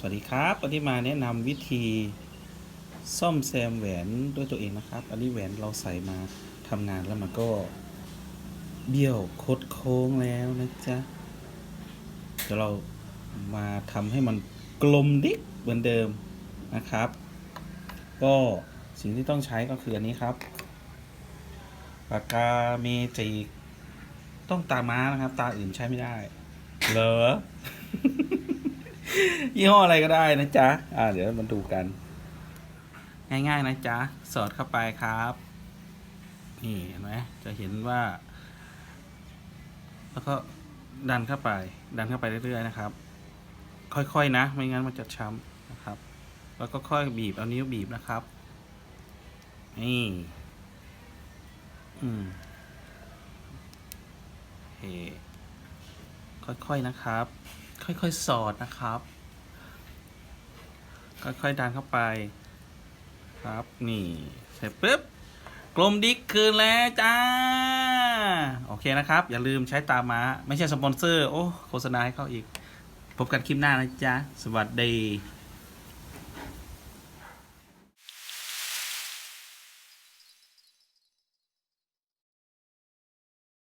สวัสดีครับวันนี้มาแนะนำวิธีซ่อมแซมแหวนด้วยตัวเองนะครับ อันนี้แหวนเราใส่มาทำงานแล้วมันก็ เบี้ยวคดโค้งแล้วนะจ๊ะเดี๋ยวเรามาทำให้มันกลมดิกเหมือนเดิมนะครับ ก็สิ่งที่ต้องใช้ก็คืออันนี้ครับปากกาเมจิกต้องตาม้านะครับ ตาอื่นใช้ไม่ได้ เหรอ ยี่ห้ออะไรก็ได้นะจ๊ะ อ่า เดี๋ยวมาดูกัน ง่ายๆนะจ๊ะ สอดเข้าไปครับ นี่เห็นไหมจะเห็นว่า แล้วก็ดันเข้าไป ดันเข้าไปเรื่อยๆนะครับ ค่อยๆนะ ไม่งั้นมันจะช้ำนะครับ แล้วก็ค่อยบีบ เอานิ้วบีบนะครับ นี่ อืมโอเคค่อยๆนะครับ ค่อยๆ สอดนะครับ ค่อยๆดันเข้าไป ครับนี่เสร็จปุ๊บกลมดิกคืนแล้วจ้า โอเคนะครับ อย่าลืมใช้ตามมาไม่ใช่สปอนเซอร์ โอ้ โฆษณาให้เขาอีก พบกันคลิปหน้านะจ๊ะ สวัสดี